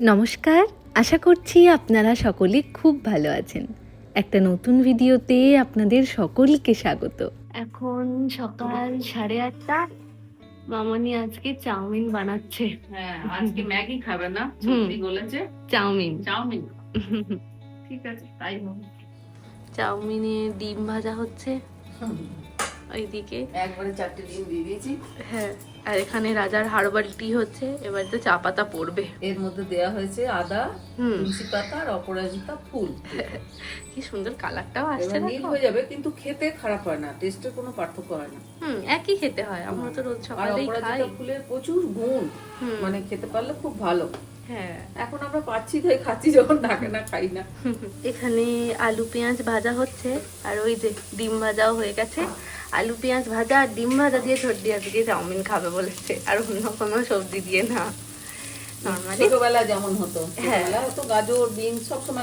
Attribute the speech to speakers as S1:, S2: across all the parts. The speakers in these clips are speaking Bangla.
S1: নমস্কার আশা করছি আপনারা সকলে খুব ভালো আছেন। একটা নতুন ভিডিওতে আপনাদের সকলকে স্বাগত। এখন সকাল সাড়ে আটটা মামনি আজকে চাউমিন বানাচ্ছে।
S2: হ্যাঁ আজকে ম্যাগি খাবে না বলেছে।
S1: চাউমিন।
S2: চাউমিন। ঠিক আছে তাই
S1: চাউমিনে ডিম ভাজা হচ্ছে। ওইদিকে।
S2: একবারে চারটে ডিম দিয়ে দিয়েছি।
S1: হ্যাঁ আর এখানে রাজার হার্বাল টি হচ্ছে এবার তো চা পাতা পড়বে।
S2: এর মধ্যে দেয়া হয়েছে আদা তুলসী পাতা আর অপরাজিতা ফুল।
S1: কি সুন্দর কালারটাও আসছে
S2: নীল হয়ে যাবে কিন্তু খেতে খারাপ হয় না টেস্টের কোনো পার্থক্য হয় না।
S1: হুম একই খেতে হয় আমরা তো রোজ সকালেই খাই।
S2: অপরাজিতা ফুলের প্রচুর গুণ মানে খেতে পারলে খুব ভালো।
S1: হ্যাঁ
S2: এখন আমরা পাচ্ছি তাই খাচ্ছি যখন থাকে না খাই না।
S1: এখানে আলু পেঁয়াজ ভাজা হচ্ছে আর ওই যে ডিম ভাজাও হয়ে গেছে। আলু পেঁয়াজ ভাজা আর ডিম ভাজা দিয়ে ঝর্দি আজকে চাউমিন খাবে বলেছে আর অন্য কোনো সবজি দিয়ে না। নর্মালি
S2: ছোটবেলা যেমন হতো
S1: হ্যাঁ।
S2: গাজর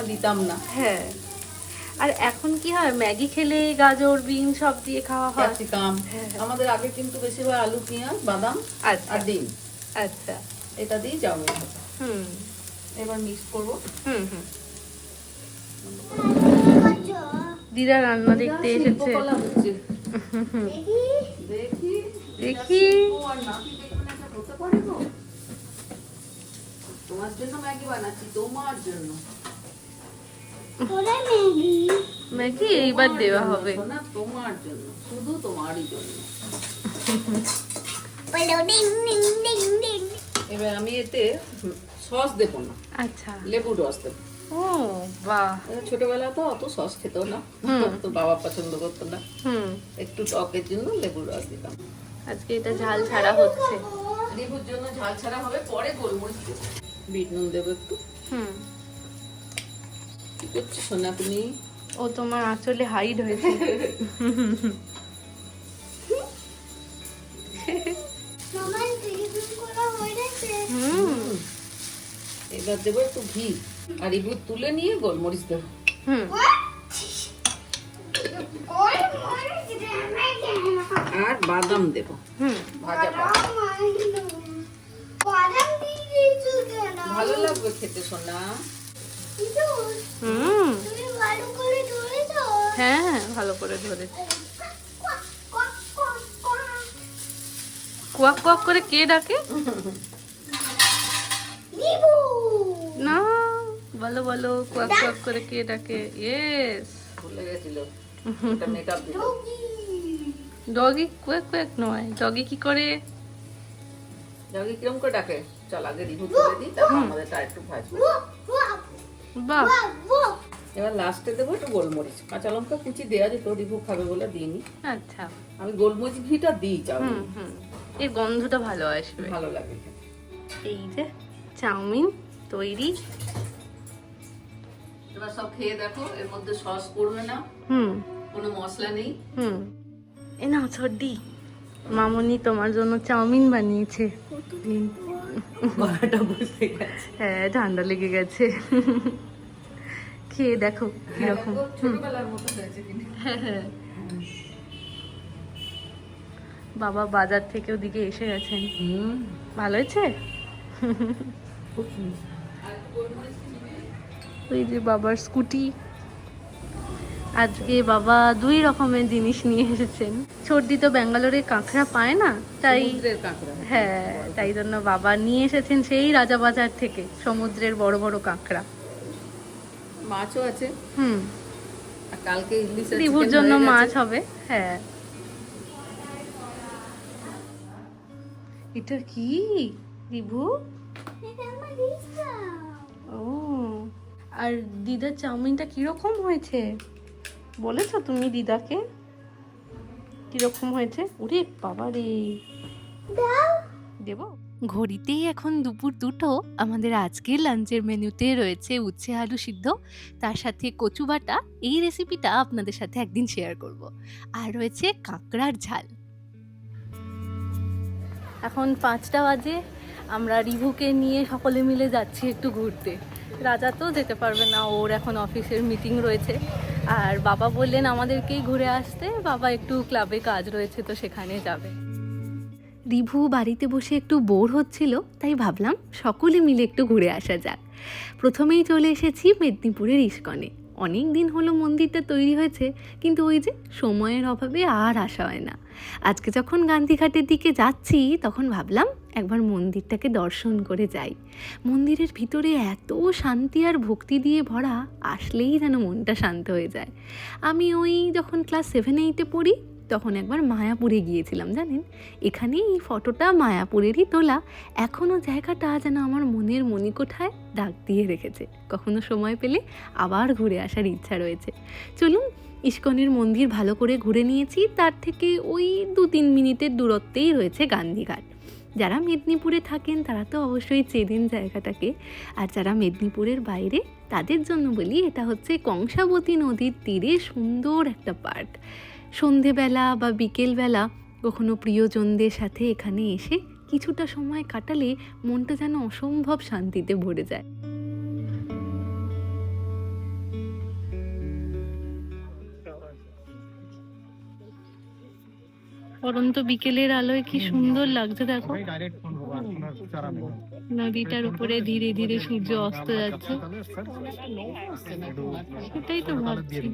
S2: দিতাম না।
S1: হ্যাঁ। আর এখন কি হয় ম্যাগি খেলে গাজর বিন সব দিয়ে খাওয়া হয়।
S2: ক্যাপসিকাম।
S1: হ্যাঁ।
S2: আমাদের আগে কিন্তু বেশিরভাগ আলু পেঁয়াজ বাদাম
S1: আচ্ছা।
S2: আর ডিম।
S1: আচ্ছা।
S2: এটা দিয়ে চাউমিন হতো।
S1: হুম
S2: এবার মিক্স করব।
S1: হুম হুম। দিদা রান্না দেখতে এসেছে।
S2: দেখি? তোমার জন্য ম্যাগি বানাচ্ছি তোমার জন্য।
S1: ম্যাগি। এইবার দেওয়া হবে।
S2: না তোমার জন্য শুধু তোমারই জন্য। এবার আমি এতে সস দেবো না।
S1: আচ্ছা।
S2: লেবু রস দেবো।
S1: ও বাহ।
S2: এবার ছোটবেলা তো অত সস খেত না। তো বাবা পছন্দ করতো না।
S1: হুম।
S2: একটু টকের জন্য লেবুর রস দিতাম।
S1: আজকে এটা ঝাল ছাড়া হচ্ছে।
S2: লেবুর জন্য ঝাল ছাড়া হবে পরে গোলমরিচ দেবো। বিট নুন দেবো একটু।
S1: হুম।
S2: কি করছ সোনা তুমি?
S1: ও তোমার আঁচলে হাইড হয়েছে।
S2: এবার দেবো একটু ঘি। আর ইবু তুলে নিয়ে গোলমরিচ দেবো।
S1: হুম।
S2: আর বাদাম দেবো।
S1: হুম।
S2: ভাজা বাদাম। ভালো লাগবে খেতে সোনা।
S1: হুম। হ্যাঁ ভালো করে ধরে। কোয়াক কোয়াক করে কে ডাকে? বলো বলো কোয়াক কোয়াক করে কে ডাকে? ইয়েস
S2: ভুলে গেছিল। এটা মেকআপ দিল
S1: ডগি কোয়াক কোয়াক নয়। ডগি কি করে?
S2: ডগি কিরম করে ডাকে? চল আগে রিভু তুলে দিই তারপর আমাদের টা একটু ভাজবো
S1: বাহ।
S2: এবার লাস্টে দেবো একটু গোলমরিচ। কাঁচা লঙ্কা কুচি দেওয়া যেত রিভু খাবে বলে দিইনি।
S1: আচ্ছা।
S2: আমি গোলমরিচ ঘিটা দিই চাও
S1: হুম হুম। এর গন্ধটা ভালো আসবে।
S2: ভালো লাগে
S1: এই যে চাউমিন তৈরি।
S2: এবার সব খেয়ে দেখো এর মধ্যে সস পড়বে না।
S1: হুম।
S2: কোনো মশলা নেই।
S1: হুম। এ নাও ছড্ডি মামনি তোমার জন্য চাউমিন বানিয়েছে।
S2: গলাটা বুঝতে গেছে
S1: হ্যাঁ ঠান্ডা লেগে গেছে। খেয়ে দেখো কীরকম
S2: ছোটবেলার মতো হয়েছে কিনা
S1: বাবা বাজার থেকে ওদিকে এসে গেছেন। ভালো হয়েছে? ওই যে বাবার স্কুটি। আজকে বাবা দুই রকমের জিনিস নিয়ে এসেছেন। সর্দি তো ব্যাঙ্গালোরে কাঁকড়া পায় না তাই হ্যাঁ তাই জন্য বাবা নিয়ে এসেছেন সেই রাজাবাজার থেকে সমুদ্রের বড় বড় কাঁকড়া।
S2: মাছও আছে।
S1: হুম।
S2: কালকে ইলিশ
S1: রিভুর জন্য মাছ হবে হ্যাঁ। এটা কি? রিভু ও আর দিদার চাউমিনটা কীরকম হয়েছে? বলেছ তুমি দিদাকে? কীরকম হয়েছে? ওরে বাবা রে দেব? ঘড়িতেই এখন দুপুর দুটো আমাদের আজকের লাঞ্চের মেনুতে রয়েছে উচ্ছে আলু সিদ্ধ তার সাথে কচু বাটা এই রেসিপিটা আপনাদের সাথে একদিন শেয়ার করব। আর রয়েছে কাঁকড়ার ঝাল। এখন পাঁচটা বাজে আমরা রিভুকে নিয়ে সকলে মিলে যাচ্ছি একটু ঘুরতে। রাজা তো যেতে পারবে না, ওর এখন অফিসের মিটিং রয়েছে। আর বাবা বললেন আমাদেরকেই ঘুরে আসতে, বাবা একটু ক্লাবে কাজ রয়েছে তো সেখানে যাবে। রিভু বাড়িতে বসে একটু বোর হচ্ছিল, তাই ভাবলাম সকলে মিলে একটু ঘুরে আসা যাক।
S3: প্রথমেই চলে এসেছি মেদিনীপুরের ইস্কনে। অনেক দিন হলো মন্দিরটা তৈরি হয়েছে, কিন্তু ওই যে সময়ের অভাবে আর আসা হয় না। আজকে যখন গান্ধীঘাটের দিকে যাচ্ছি, তখন ভাবলাম একবার মন্দিরটাকে দর্শন করে যাই। মন্দিরের ভিতরে এত শান্তি আর ভক্তি দিয়ে ভরা, আসলেই যেন মনটা শান্ত হয়ে যায়। আমি ওই যখন ক্লাস সেভেন এইটে পড়ি, তখন একবার মায়াপুরে গিয়েছিলাম, জানেন? এখানে এই ফটোটা মায়াপুরেরই তোলা। এখনও জায়গাটা যেন আমার মনের মণিকোঠায় ডাক দিয়ে রেখেছে। কখনো সময় পেলে আবার ঘুরে আসার ইচ্ছা রয়েছে। চলুন, ইস্কনের মন্দির ভালো করে ঘুরে নিয়েছি। তার থেকে ওই দু তিন মিনিটের দূরত্বেই রয়েছে গান্ধীঘাট। যারা মেদিনীপুরে থাকেন, তারা তো অবশ্যই চেনেন জায়গাটাকে। আর যারা মেদিনীপুরের বাইরে, তাদের জন্য বলি, এটা হচ্ছে কংসাবতী নদীর তীরে সুন্দর একটা পার্ক। সন্ধেবেলা বা বিকেলবেলা কখনো প্রিয়জনদের সাথে এখানে এসে কিছুটা সময় কাটালে মনটা যেন অসম্ভব শান্তিতে ভরে যায়। পরন্ত বিকেলের আলোয় কি সুন্দর লাগছে দেখো। নদীটার উপরে ধীরে ধীরে সূর্য অস্ত যাচ্ছে। সেটাই তো ভাবছি।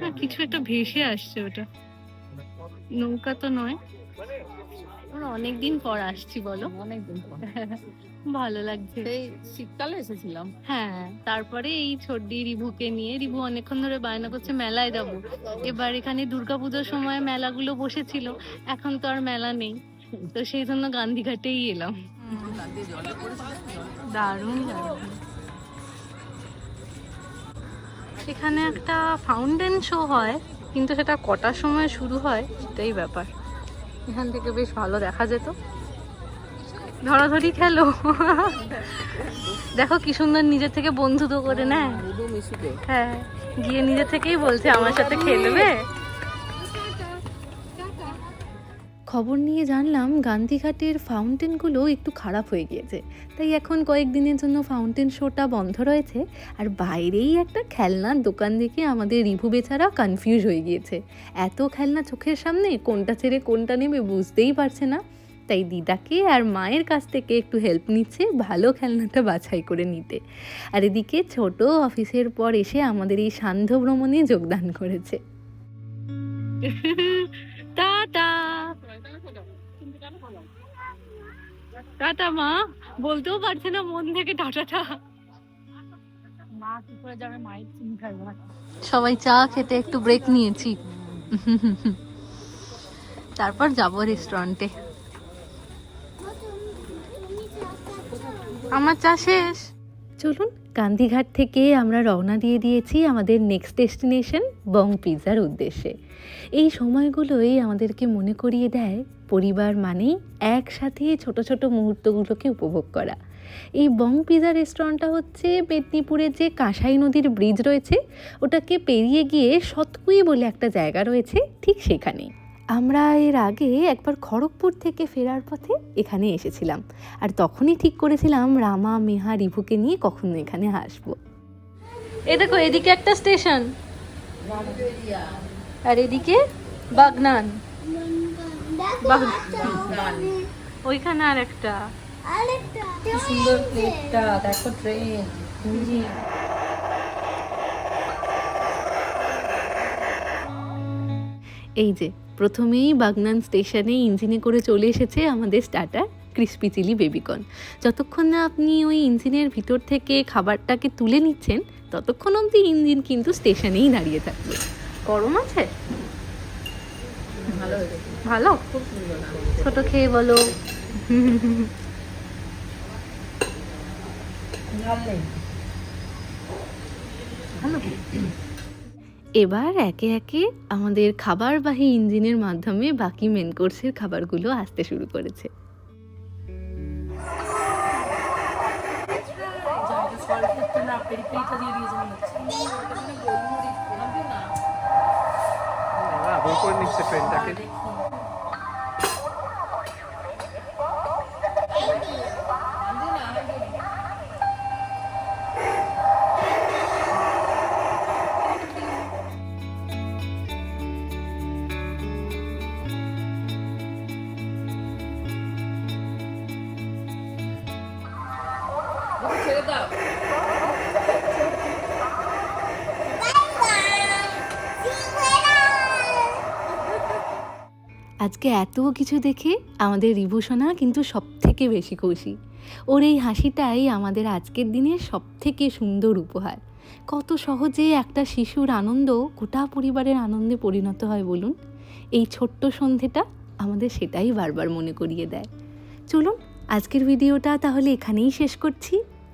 S3: না কিছু একটা ভেসে আসছে ওটা। নৌকা তো নয়। আমরা অনেকদিন পর আসছি বলো।
S2: অনেকদিন পর।
S3: ভালো লাগছে।
S2: সেই শীতকালে এসেছিলাম।
S3: হ্যাঁ তারপরে এই ছোট্ডি রিভুকে নিয়ে রিভু অনেকক্ষণ ধরে বায়না করছে মেলায় যাব। এবার এখানে দুর্গাপুজোর সময় মেলাগুলো বসেছিল এখন তো আর মেলা নেই। তো সেই জন্য গান্ধীঘাটেই এলাম। দারুণ এখানে একটা ফাউন্টেন শো হয় কিন্তু সেটা কটার সময় শুরু হয় সেটাই ব্যাপার। এখান থেকে বেশ ভালো দেখা যেত ধরাধরি খেলো দেখো কি সুন্দর নিজের থেকে বন্ধুত্ব করে নেয় হ্যাঁ গিয়ে নিজের থেকেই বলছে আমার সাথে খেলবে খবর নিয়ে জানলাম গান্ধীঘাটের ফাউন্টেনগুলো একটু খারাপ হয়ে গিয়েছে। তাই এখন কয়েকদিনের জন্য ফাউন্টেন শোটা বন্ধ রয়েছে আর বাইরেই একটা খেলনার দোকান দেখে আমাদের রিভু বেচারা কনফিউজ হয়ে গিয়েছে। এত খেলনা চোখের সামনে, কোনটা ছেড়ে কোনটা নেবে বুঝতেই পারছে না। তাই দিদাকে আর মায়ের কাছ থেকে একটু হেল্প নিচ্ছে ভালো খেলনাটা বাছাই করে নিতে। আর এদিকে ছোট অফিসের পর এসে আমাদের এই সান্ধ্য ভ্রমণে যোগদান করেছে। টাটা! টাটা মা। বলতেও পারছে না মন থেকে টাটাটা।
S1: মা কি করে যাবে মায়ের চিনি
S3: সবাই চা খেতে একটু ব্রেক নিয়েছি। তারপর যাব রেস্টুরেন্টে আমার চা শেষ। চলুন গান্ধীঘাট থেকে আমরা রওনা দিয়ে দিয়েছি আমাদের নেক্সট ডেস্টিনেশন বং পিৎজার উদ্দেশ্যে। এই সময়গুলোই আমাদেরকে মনে করিয়ে দেয় পরিবার মানেই একসাথে ছোট ছোট মুহূর্তগুলোকে উপভোগ করা। এই বং পিৎজা রেস্টুরেন্টটা হচ্ছে মেদিনীপুরের যে কাঁসাই নদীর ব্রিজ রয়েছে, ওটাকে পেরিয়ে গিয়ে সতকুই বলে একটা জায়গা রয়েছে, ঠিক সেখানেই। আমরা এর আগে একবার খড়গপুর থেকে ফেরার পথে এখানে এসেছিলাম। আর তখনই ঠিক করেছিলাম রামা মেহা রিভুকে নিয়ে কখনো এখানে আসব। এ দেখো এদিকে একটা স্টেশন। আর এদিকে বাগনান। বাগনান। ওইখানে আর একটা।
S2: সুন্দর প্লেটটা দেখো ট্রেন
S3: এই যে প্রথমেই বাগনান স্টেশনে ইঞ্জিনে করে চলে এসেছে আমাদের স্টার্টার ক্রিস্পি চিলি বেবিকর্ন যতক্ষণ না আপনি ওই ইঞ্জিনের ভিতর থেকে খাবারটাকে তুলে নিচ্ছেন ততক্ষণ অবধি ইঞ্জিন কিন্তু স্টেশনেই দাঁড়িয়ে থাকবে। গরম আছে?
S2: ভালো
S3: ছোট খেয়ে বলো। ভালো। এবার একে একে আমাদের খাবারবাহী ইঞ্জিনের মাধ্যমে বাকি মেন কোর্সের খাবারগুলো আসতে শুরু করেছে।
S4: বই করে নিচ্ছে
S3: আজকে এত কিছু দেখে আমাদের রিভূষণা কিন্তু সব থেকে বেশি খুশি। ওর এই হাসিটাই আমাদের আজকের দিনের সব থেকে সুন্দর উপহার। কত সহজে একটা শিশুর আনন্দ গোটা পরিবারের আনন্দে পরিণত হয় বলুন। এই ছোট্ট সন্ধেটা আমাদের সেটাই বারবার মনে করিয়ে দেয়। চলুন, আজকের ভিডিওটা তাহলে এখানেই শেষ করছি।